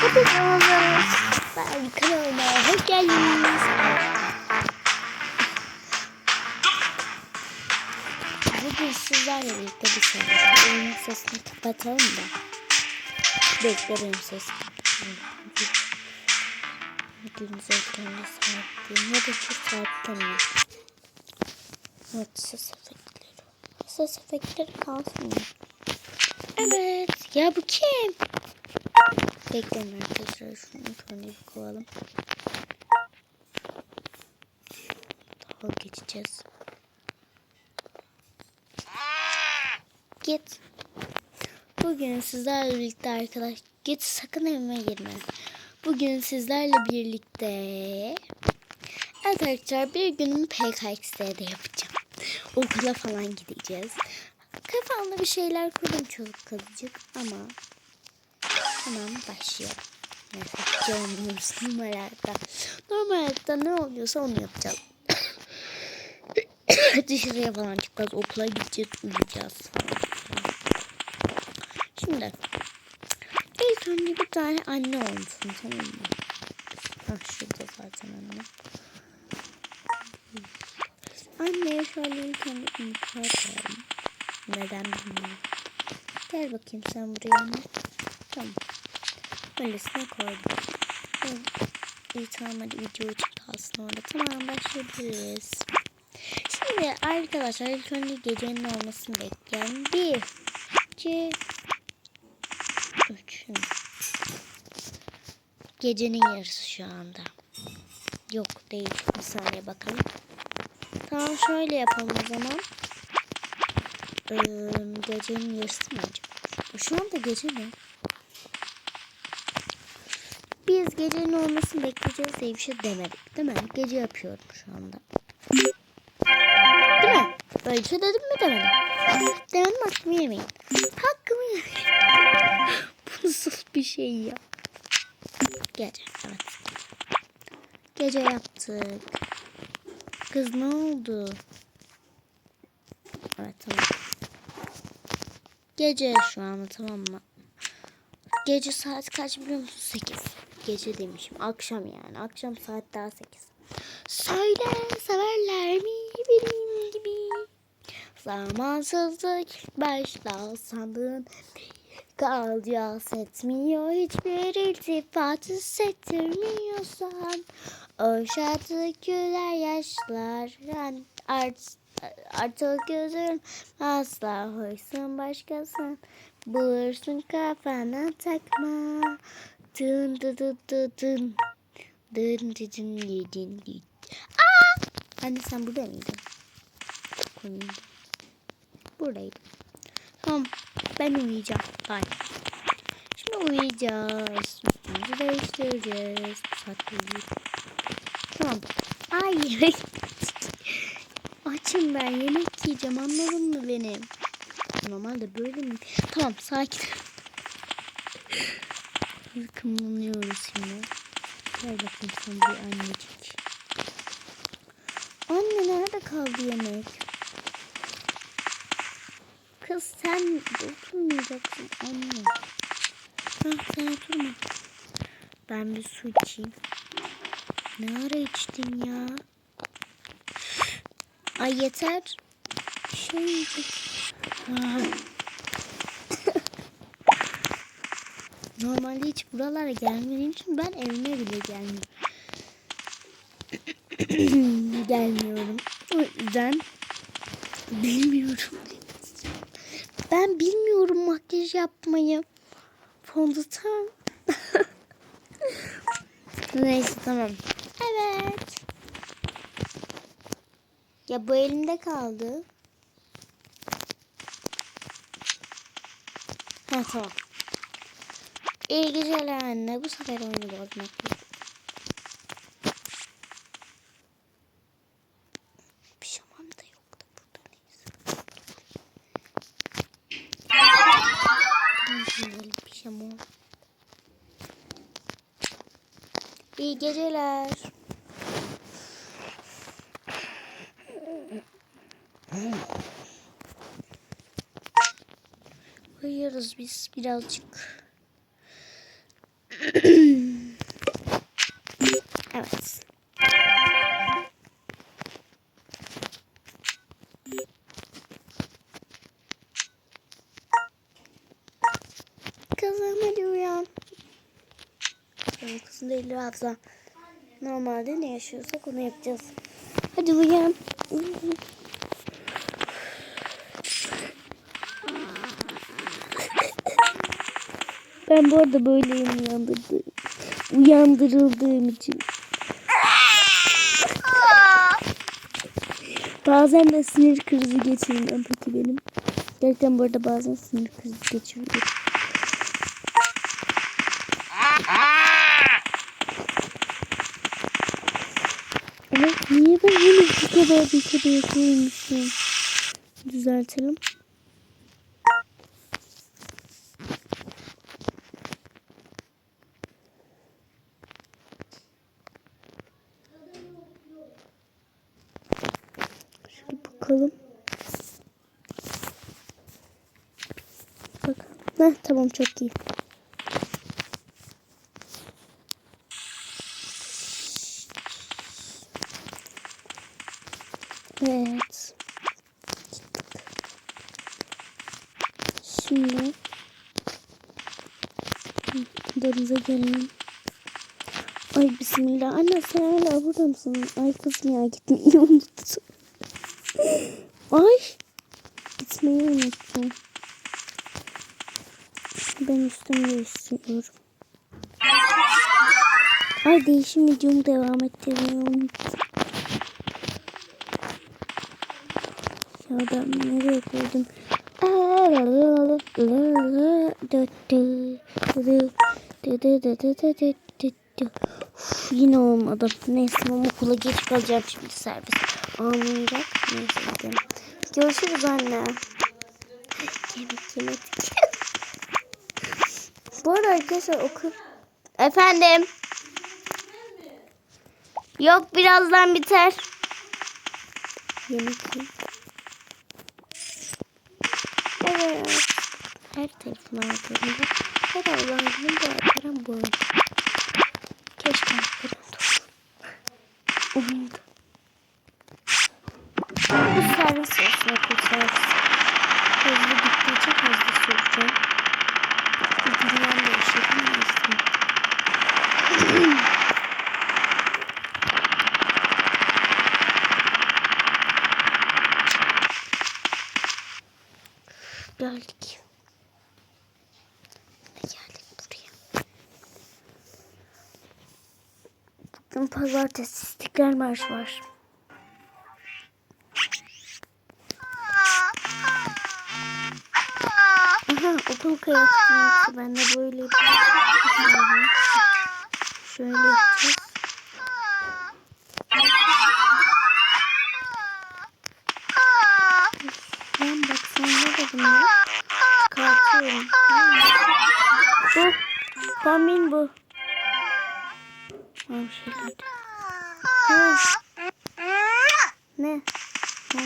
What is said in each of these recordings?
Hepinize. Ben kanalıma hoş geldiniz. Bugün sizlerle birlikte bir şey yapacağız. Oyunun sesini kapatalım da. Bekle benim sesim. Bugün zevklerine sahipliyim. Ya da saatten iyi. Evet ses efektleri. Ses efektleri kalsın? Evet. Ya bu kim? Bekleyin arkadaşlar. Şunu şöyle bir koyalım. Daha geçeceğiz. Git. Bugün sizlerle birlikte arkadaş git sakın evime girme. Bugün sizlerle birlikte Evet arkadaşlar bir günümü PKX'de yapacağım. Okula falan gideceğiz. Kafamda bir şeyler kurdum çocuk kalıcık ama Tamam başlayalım. Nefretçi olmuyoruz normal hayatta. Normal hayatta ne oluyorsa onu yapacağız. Dışarıya falan çıkacağız. Okula gideceğiz. Uyuyacağız. Şimdi. İlk önce bir tane anne olmuşsun tamam mı? Hah şurada zaten anne. Anneye şöyle ilk önce imkan koyalım. Neden bilmiyorum. Gel bakayım sen buraya. Öylesine koydum. İyi tamam hadi video için kalsın orada. Tamam başlayabiliriz. Şimdi arkadaşlar ilk önce gecenin olmasını bekleyen bir, iki, üç. Gecenin yarısı şu anda. Yok değil. Bir saniye bakalım. Tamam şöyle yapalım o zaman. Ee, gecenin yarısı mı acaba? Şu anda gece mi? Biz gecenin olmasını bekleyeceğiz diye bir şey demedik değil mi? Gece yapıyorum şu anda. Değil mi? Böyle bir şey dedim mi demedim. Demedim hakkımı yemeyin. Hakkımı yemeyin. Bu nasıl bir şey ya? Gece evet. Gece yaptık. Kız ne oldu? Evet tamam. Gece şu anda tamam mı? Gece saat kaç biliyor musun? 8. Gece demişim. Akşam yani. Akşam saat daha 8. Söyle severler mi benim gibi? Zamansızlık ilk başta sandığın kalacağız etmiyor hiçbir iltifat hissettirmiyorsan o şartı güler yaşlar art, artık gözün asla hoysun başkasın bulursun kafana takma Dın dı dı dı dın. Dın dı dın dı dın dı. Aa! Anne sen burada mıydın? Konuydum. Buradaydım. Tamam. Ben uyuyacağım. Bye. Şimdi uyuyacağız. Üstümüzü değiştireceğiz. Bu saatte. Tamam. Ay yemek. Açım ben yemek yiyeceğim anladın mı beni? Normalde böyle mi? Tamam sakin. Kımlanıyoruz şimdi. Gel bakayım sen bir annecik. Anne nerede kaldı yemek? Kız sen oturmayacaksın anne. Hah sen oturma. Ben bir su içeyim. Ne ara içtin ya? Ay yeter. Şey yiyecek. Normalde hiç buralara gelmediğim için ben evime bile gelmiyorum. Gelmiyorum. O yüzden bilmiyorum. Ben bilmiyorum makyaj yapmayı. Fondöten. Neyse tamam. Evet. Ya bu elimde kaldı. Ha tamam. İyi geceler anne. Bu sefer oyunu bozmak yok. Pijamam da yoktu burada neyse. Pijama. İyi geceler. Uyuyoruz biz birazcık. Hafsa. Normalde ne yaşıyorsak onu yapacağız. Hadi uyan. Ben bu arada böyleyim uyandırdığım. Uyandırıldığım için. Bazen de sinir krizi geçiriyorum peki benim. Gerçekten bu arada bazen sinir krizi geçiriyorum. Ama niye ben bunu bu kadar bir kere koymuşum? Düzeltelim. Şöyle bakalım. Bak. Heh, tamam çok iyi. Evet. Şimdi Denize gelelim. Ay bismillah. Anne sen hala burada mısın? Ay kızım ya gitmeyi unuttum. Ay. Gitmeyi unuttum. Ben üstümü değiştiriyorum. Ay değişim videomu devam ettirmeyi Ya ben nereye koydum? Uf, yine olmadı. Neyse ama okula geç kalacağım şimdi servis. Anlayacak. Neyse gidelim. Görüşürüz anne. Yemek yemedik. Bu arada arkadaşlar okul... Efendim? Yok birazdan biter. Yemek yiyeyim. Evet. Her tarafına aldığımda her Allah'ın bu arkadan bu. Keşke aklımda Oyunda. Bu servis olsun servis. Hızlı gittiği için hızlı süreceğim. Dünyam değişelim mi istedim? Geldik. Ne geldik buraya? Bugün pazartesi İstiklal Marşı var. Aha okul kıyafetini yoksa ben de böyle yapacağım. Şöyle yapacağız. Ben bak ne dedim ya? Çıkartıyorum. Bu. Kombin bu. Tamam şöyle. Ha. Ne? Ne?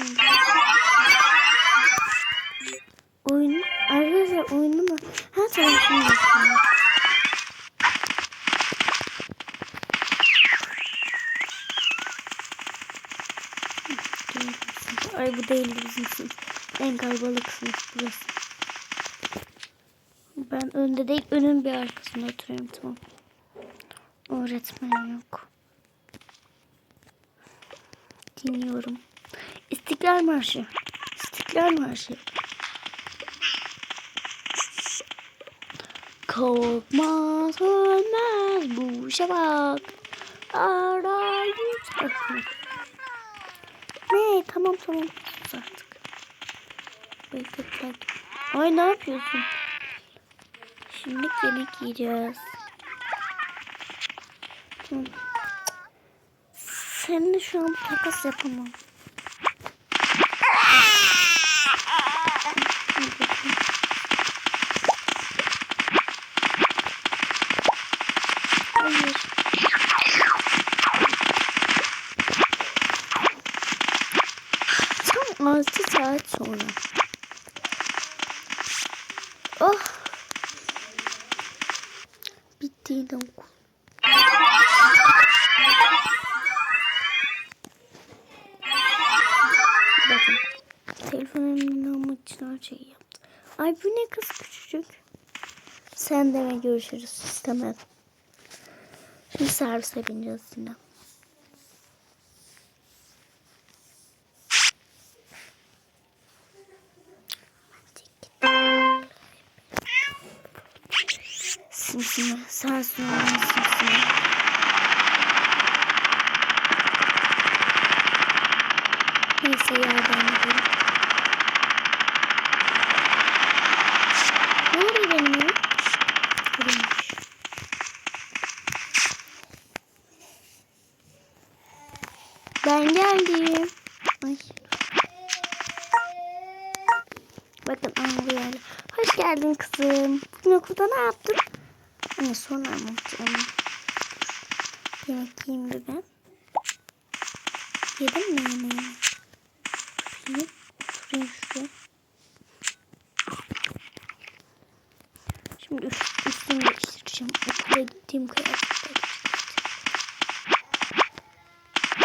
Oyun. Arkadaşlar oyunu mu? Ha tamam şimdi. Ay bu değil bizim sınıf. En kalabalık sınıf burası. Ben önde değil önün bir arkasında oturuyorum tamam. Öğretmen yok. Dinliyorum. İstiklal Marşı. İstiklal Marşı. Korkmaz ölmez bu şafak. Arayüz. Ne tamam tamam. Artık. Ay ne yapıyorsun? Şimdi yemek yiyeceğiz. Seninle şu an takas yapamam. Ay bu ne kız küçücük. Sen deme görüşürüz istemem. Şimdi servise bineceğiz yine. Simsime. Sen sonra simsime. Neyse yerden gidelim. Ne oluyor benim evim? Kurumuş. Ben geldim. Ay. Bakın yerde. Hoş geldin kızım. Bugün okulda ne yaptın? Anne sonra anlatacağım. Yemek yiyeyim bir ben. Yedim mi yemeğimi? Oturayım. Oturayım şuraya. Şimdi üst, üstümü değiştireceğim. Okula gittiğim kıyafetleri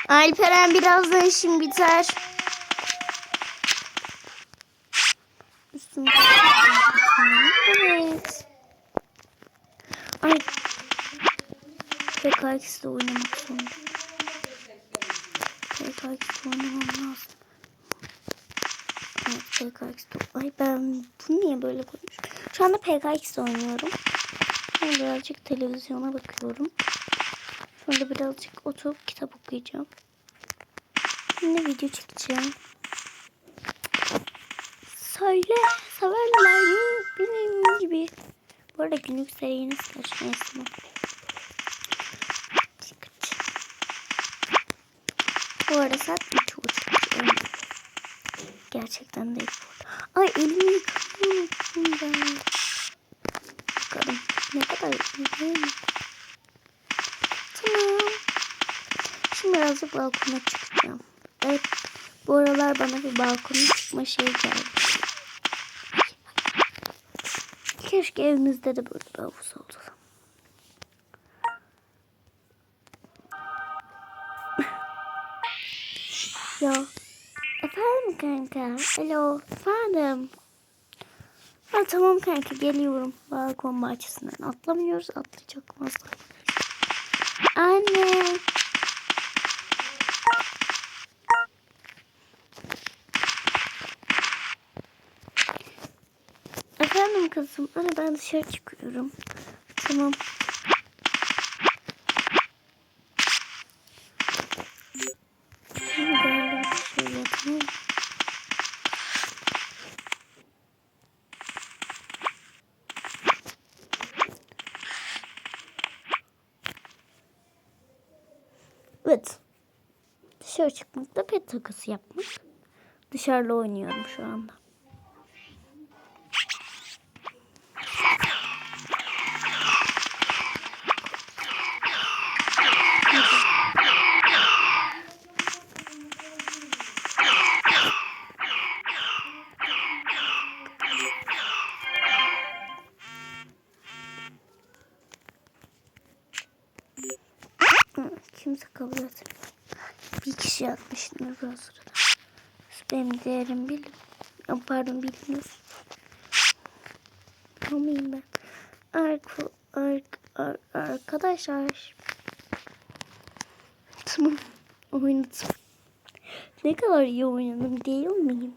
Alperen birazdan işim biter. Evet. Ay. PKX'de oynamak zorunda. PKX'de oynamam lazım. Evet PKX'de. Ay ben bunu niye böyle koymuşum? Şu anda PKX'de oynuyorum. Sonra birazcık televizyona bakıyorum. Sonra birazcık oturup kitap okuyacağım. Şimdi video çekeceğim. Söyle, severler? Benim gibi. Bu arada günlük seriniz kaç neyse. Bu arada saat üç buçuk. Gerçekten değil. Ay elimi yıkamayı unuttum ben. Bakalım ne kadar iyi. Tamam. Şimdi birazcık balkona çıkacağım. Evet. Bu aralar bana bir balkona çıkma şey geldi. Keşke evimizde de böyle bir havuz olsa. ya. Efendim kanka. Alo. Efendim. Ha, tamam kanka geliyorum. Balkon bahçesinden atlamıyoruz. Atlayacak mı? Anne. Efendim kızım. Anne ben dışarı çıkıyorum. Tamam. Mı? Evet. Dışarı çıkmak da pet takısı yapmak. Dışarıda oynuyorum şu anda. Kimse kabul etmiyor. Bir kişi yapmıştır bu sırada. Benim değerim bil. Aa, Pardon bilmiyorsun. Tamam ben. Arku, ark, ar, arkadaşlar. Tamam. Oynadım. Ne kadar iyi oynadım değil miyim?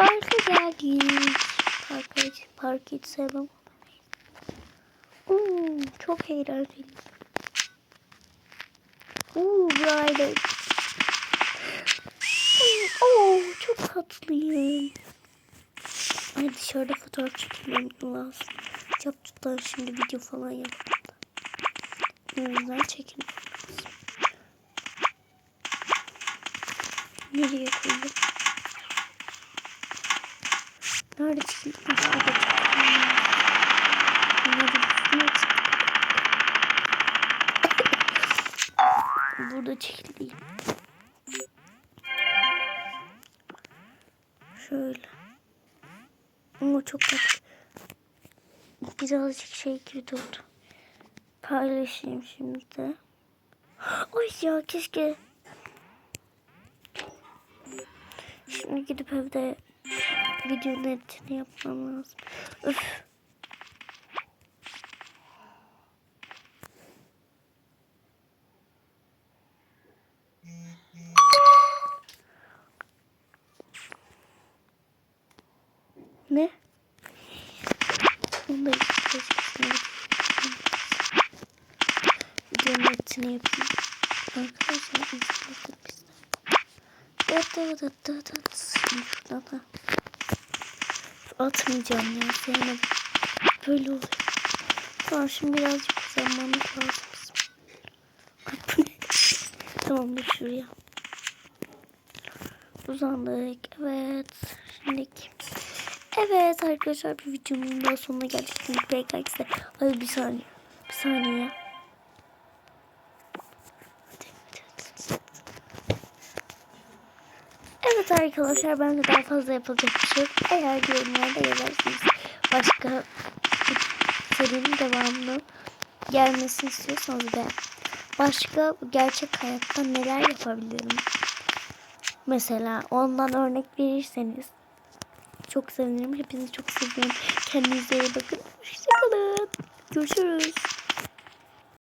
Parka geldik. Parka hiç, parkı hiç sevmem. Hmm, çok eğlenceli. Uuu böyle. Oo, çok tatlıyım. Ay dışarıda fotoğraf çekilmem lazım. Çapçutlar şimdi video falan yapalım. O lazım. Nereye koyayım? Nerede? Ha, Şurada çıkayım. Nerede? Üstüne çık- çekileyim. Şöyle. Ama çok tatlı. Birazcık şey gibi durdu. Paylaşayım şimdi de. Ay ya keşke. Şimdi gidip evde videonun editini yapmam lazım. Öf. Ne? Onu da. Videonun editini yapayım. Arkadaşlar izleyelim biz de. Dıt dıt dıt dıt dıt. Şimdi şuradan da. Atmayacağım ya. Sevmedim. Böyle oluyor. Tamam şimdi birazcık uzanmamız lazım. Ay? Tamam dur şuraya. Uzandık. Evet. Şimdi Evet arkadaşlar bir videomun daha sonuna geldik. Şimdi PKX'de. Hadi bir saniye. Bir saniye. Evet arkadaşlar ben daha fazla yapacak bir şey yok. Eğer yorumlarda yazarsınız başka serinin devamlı gelmesini istiyorsanız ve başka gerçek hayatta neler yapabilirim? Mesela ondan örnek verirseniz çok sevinirim. Hepinizi çok seviyorum. Kendinize iyi bakın. Hoşçakalın. Görüşürüz.